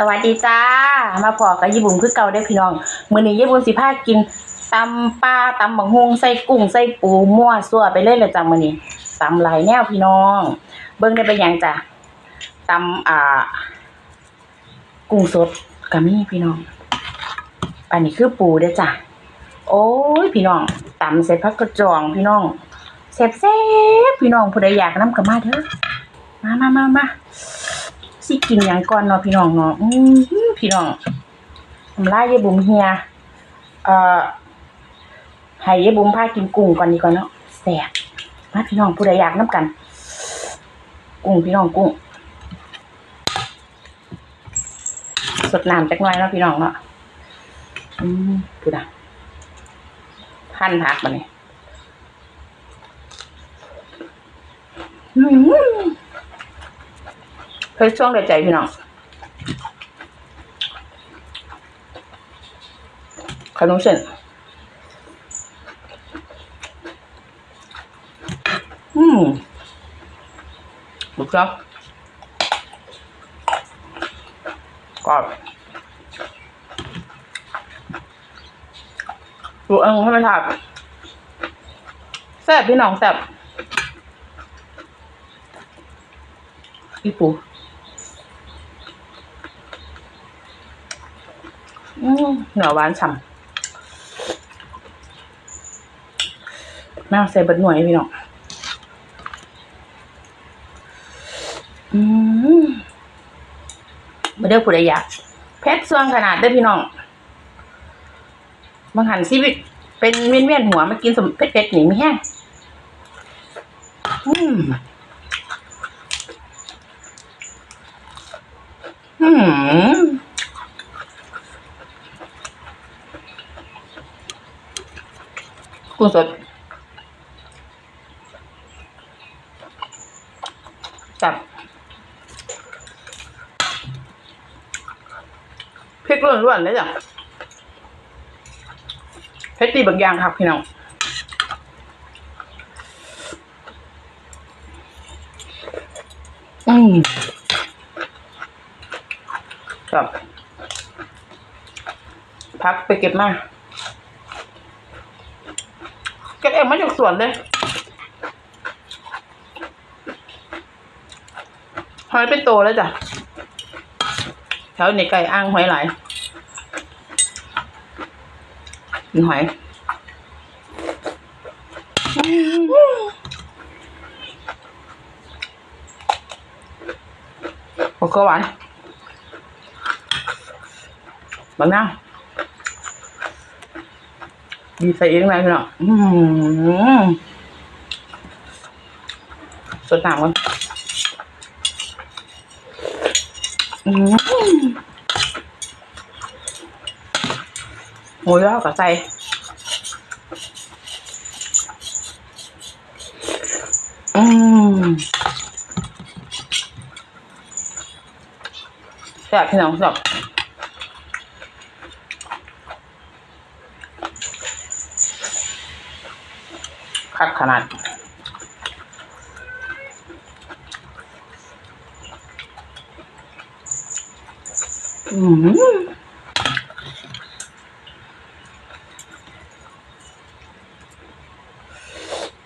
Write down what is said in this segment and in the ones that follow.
สวัสดีจ้า มาพอกับยี่บุ๋มคือเก่าได้พี่น้องมื้อนี้ยี่บุ๋มสิพากินตำปลาตำบักฮุงใส่กุ้งใส่ปูมั่วซั่วไปเลยเลยจ้ะมื้อนี้ตำหลายแนวพี่น้อง เบิ่งได้เป็นหยังจ้ะตำอ่า กุ้งสดก็มีพี่น้อง อันนี้คือปูเด้อจ้ะโอ้ยพี่น้องตำใส่ผักกระจองพี่น้องแซ่บๆพี่น้องผู้ใดอยากนำก็มาเด้อมามามามา สิกินหยังก่อนเนาะพี่น้องเนาะอืมพี่น้องทำลายยายบุ๋มเฮีย เอ่อให้ยายบุ๋มพากินกุ้งก่อนดีกว่าเนาะแซ่บมาพี่น้องผู้ใดอยากน้ำกัน กุ้งพี่น้องกุ้ง สดน้ำจักหน่อยเนาะพี่น้องเนาะอืมพูดอะพันผักมาเนี่ยอืม เคยช่วงเดือใจพี่น้องขนมเส้นอืมบุกครับกรอบดูเอิงให้มันถาดแซ่บพี่น้องแซ่บพี่ปู อืมเหนือหวานฉ่ำแม่าใส่เบัดหน่วยพี่น้องอืมมาเด้อผู้ใดอยากเพชรส่วนขนาดเด้อพี่น้องบางหันชีวิตเป็นเวียนเวียนๆหัวมากินสมเพชรเพชรหนีไม่แห้งอืมอืม กุ้งสดจับพริกล้วนๆเลยจ้ะเพชรตีบางอย่างครับพี่น้องอืมจับพักไปเก็บมา เก็บเองมาจากสวนเลย หอยเป็นโตแล้วจ้ะแถวนี้ไก่อ่างหอยหลายกินหอยโอ้ก็หวานบางน้ำ ดีใส่เองเลยพี่น้องสดน้ำกันอืมโอ้ยแล้วกับใส่อืมแซ่บพี่น้องแซ่บ คัดขนาดอืม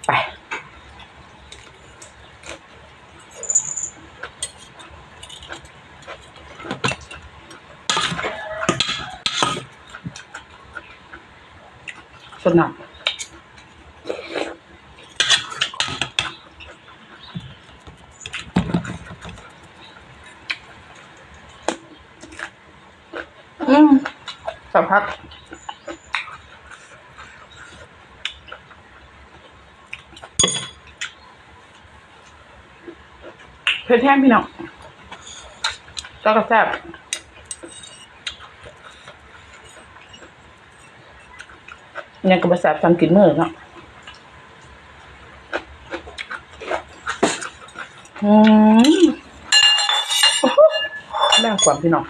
ไปสนัก อืม สักพักเผ็ดแห้งพี่น้องแล้วก็แซ่บยังก็บแซบทำกินเมือเนาะอืมแม่งความพี่น้อง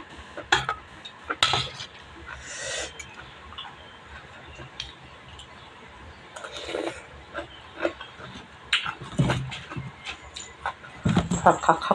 ครับค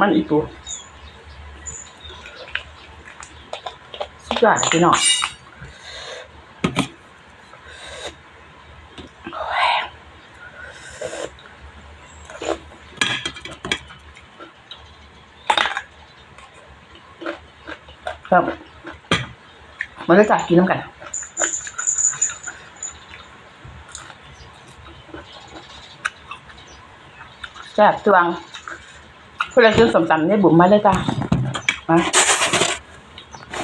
มันอีกตัวสุดยอดพี่น้องครับมาเลยจ้ะกินน้ำกัน แซ่บจวง เพื่อนกินสมตำเนี่ยบุ๋มมาเลยจ้ามา